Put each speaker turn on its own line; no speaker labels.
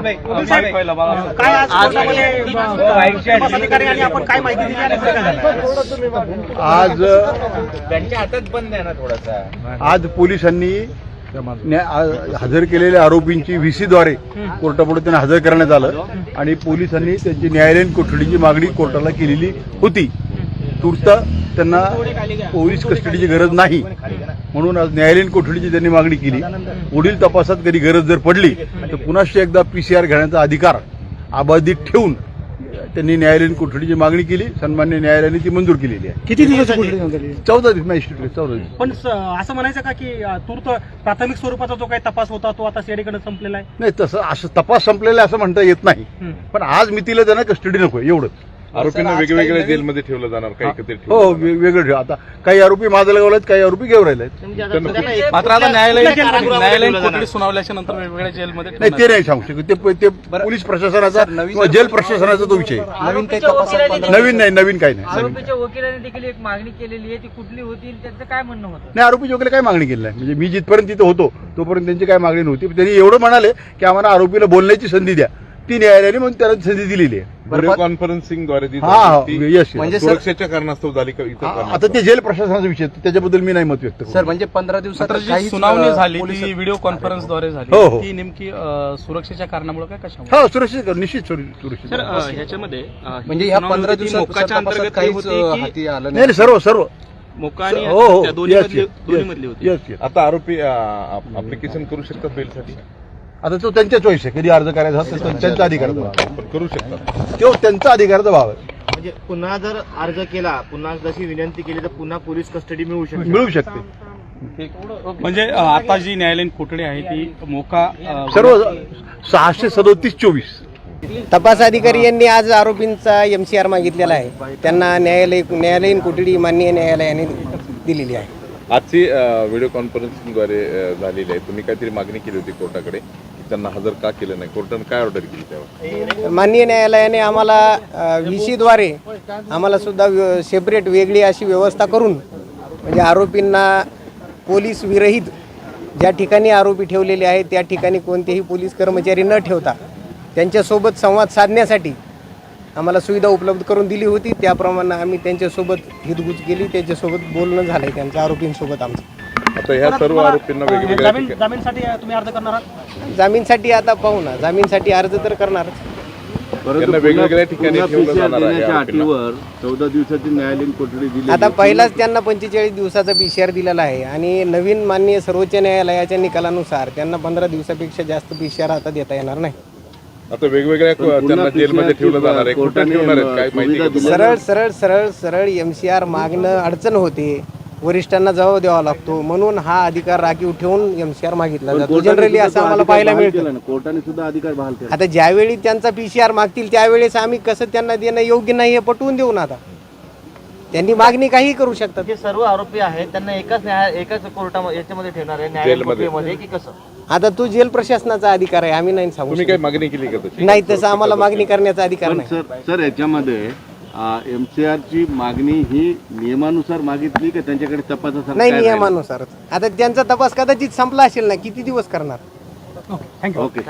काय आज कोर्टामध्ये, अधिकारी आणि आपण काय माहिती दिली आणि पुढे काय झालं?
आज
त्यांच्या हातात बंद आहे ना थोडासा.
आज पोलिसांनी न्या- आ- हजर केलेल्या आरोपींची व्हीसीद्वारे कोर्टापुढे त्यांना हजर करण्यात आलं आणि पोलिसांनी त्यांची न्यायालयीन कोठडीची मागणी कोर्टाला केलेली होती. तूर्त त्यांना पोलीस कस्टडीची गरज नाही. म्हणून आज न्यायालयीन कोठडीची त्यांनी मागणी केली. पुढील तपासात कधी गरज जर पडली तर पुन्हा एकदा पीसीआर घेण्याचा अधिकार अबाधित ठेवून त्यांनी न्यायालयीन कोठडीची मागणी केली. सन्मान्य न्यायालयाने ती मंजूर केलेली आहे.
किती दिवसाची कोठडी झाली?
चौदा दिवस मॅजिस्ट्रेट चौदा दिवस.
पण असं म्हणायचं का की तूर्त प्राथमिक स्वरूपाचा जो काही तपास होता तो आता सीआयडीकडे संपलेला आहे?
नाही तसं असं तपास संपलेला आहे असं म्हणता येत नाही. पण आज मी तिला त्यांना कस्टडी नको एवढंच.
आरोपींना वेगवेगळ्या जेलमध्ये ठेवलं जाणार काही एकत्रित
हो
ठेवलं
वेगळं ठेव. आता काही आरोपी माजलगावला आहेत काही आरोपी गेवर आहेत
मात्र आता न्यायालयीन
कारागृहामध्ये
न्यायालयीन
ठेवलं
कोठडी सुनावल्याच्या नंतर वेगवेगळ्या जेलमध्ये
नाही ते नाही सांगू शकत. ते ते पोलीस प्रशासनाचा किंवा जेल प्रशासनाचा तो विषय आहे.
नवीन काही तपासात
नवीन नाही नवीन काही नाही नवीन.
आरोपीच्या वकिलाने देखील एक मागणी केलेली आहे ती कुठली होती आणि त्यांचं काय म्हणणं होतं?
नाही आरोपी वगैरे काय मागणी केली नाही. म्हणजे मी जिथपर्यंत तिथं होतो तोपर्यंत त्यांची काय मागणी नव्हती. पण त्यांनी एवढं म्हणाले की आम्हाला आरोपीला बोलण्याची संधी द्या. ती न्यायालयाने म्हणून त्याला संधी दिलेली आहे.
व्हिडिओ कॉन्फरन्सिंगद्वारे ती
हा,
ती
yes, yes.
म्हणजे सर-
सुरक्षेच्या कारणास्तव झाली का इतर
आ- आता
कारणास्तव?
ते जेल प्रशासनाचा विषय आहे, त्याच्याबद्दल मी नाही मत व्यक्त करू.
सर म्हणजे पंधरा दिवसात सुनावणी झाली ती व्हिडिओ कॉन्फरन्सद्वारे झाली.
हो, हो.
ती नेमकी अ, सुरक्षेच्या कारणामुळे काय कशामुळे?
हा सुरक्षित निश्चित सुर- सुरक्षित
सर अ, ह्याच्यामध्ये अ,
म्हणजे ह्या
सुनावणी
पंधरा
होती,
दिवसात
मोक्काच्या
तपासात
अंतर्गत
काहीच
होती
अ,
की
हाती आलं
नाही नाही, सर्व सर्व.
मोक्का आणि
हो हो
त्या दोन्ही
yes,
मधली
yes,
दोन्ही
yes,
मधली होती.
yes, yes.
आता आरोपी अप्लिकेशन करू शकतात बेलसाठी?
आता तो त्यांच्या चॉईस आहे. कधी अर्ज करायचा असेल तर त्यांचा अधिकाराचा.
पण करू शकतात
तो त्यांचा अधिकाराचा भाव आहे
म्हणजे पुन्हा जर अर्ज केला पुन्हा जशी विनंती केली तर पुन्हा पोलीस कस्टडी मिळू शकते.
मिळू शकते.
म्हणजे आता जी न्यायालयीन कोठडी आहे ती मोका
सर्व सहाशे सदोतीस चोवीस.
तपास अधिकारी यांनी आज आरोपींचा एमसीआर मागितलेला आहे. त्यांना न्यायालय न्यायालयीन कोठडी माननीय न्यायालयाने दिलेली आहे.
आजची व्हिडिओ कॉन्फरन्सिंगद्वारे अ, झालेली आहे. तुम्ही काहीतरी मागणी केली होती कोर्टाकडे? त्यांना हजर का केलं नाही? कोर्टाने काय ऑर्डर केली त्यावर?
माननीय न्यायालयाने आम्हाला व्ही सीद्वारे आम्हाला सुद्धा सेपरेट वेगळी अशी व्यवस्था करून म्हणजे आरोपींना पोलीस विरहित ज्या ठिकाणी आरोपी ठेवलेले आहेत त्या ठिकाणी कोणतेही पोलीस कर्मचारी न ठेवता त्यांच्यासोबत संवाद साधण्यासाठी आम्हाला सुविधा उपलब्ध करून दिली होती. त्याप्रमाणे आम्ही त्यांच्यासोबत हितगुज केली. त्यांच्यासोबत बोलणं झालं आहे त्यांच्या आरोपींसोबत आमचं.
आता ह्या सर्व आरोपींना वेगवेगळ्या
जामीन
ठिकाणी
जामीनसाठी तुम्ही अर्ज करणार आहात?
जामीनसाठी आता पाहू ना. जामीनसाठी अर्ज तर करणारच.
त्यांना वेगवेगळ्या ठिकाणी ठेवलं जाणार आहे आरोपींना.
चौदा दिवसाची न्यायालयीन कोठडी दिली
आता पहिलाच त्यांना पंचेचाळीस दिवसाचा सी आर दिलेला आहे. आणि नवीन माननीय सर्वोच्च न्यायालयाच्या निकालानुसार त्यांना पंधरा दिवसापेक्षा जास्त सी आर आता देता येणार नाही.
आता वेगवेगळ्या त्यांना जेलमध्ये ठेवलं जाणार आहे. कुठे ठेवणार आहेत? काय माहिती आहे? का तुम्हाला?
सरळ सरळ सरळ सरळ एम सी आर मागणं अडचण होते. वरिष्ठांना जबाब द्यावा लागतो. म्हणून हा अधिकार राखीव ठेवून एम सी आर मागितला जातो. जनरली असं आम्हाला पाहायला मिळतं.
कोर्टाने सुद्धा अधिकार बहाल केला
आता ज्यावेळी त्यांचा पी सी आर मागतील त्यावेळेस आम्ही कसं त्यांना देणं योग्य नाही हे पटवून देऊ ना आता. त्यांनी मागणी काही करू शकतात.
जे सर्व आरोपी आहेत. त्यांना एकाच न्याय एकाच कोर्टामध्ये याच्यामध्ये ठेवणार आहे. कोठडीमध्ये की कसं?
आता तो जेल प्रशासनाचा अधिकार आहे. आम्ही नाही सांगू
तुम्ही. काय मागणी केली का
नाही तसं आम्हाला मागणी करण्याचा अधिकार नाही.
सर सर याच्यामध्ये एम सी आरची मागणी ही नियमानुसार मागितली का त्यांच्याकडे तपासासाठी
नाही नियमानुसार आता त्यांचा तपास कदाचित संपला असेल ना किती दिवस करणार?
Thank you
okay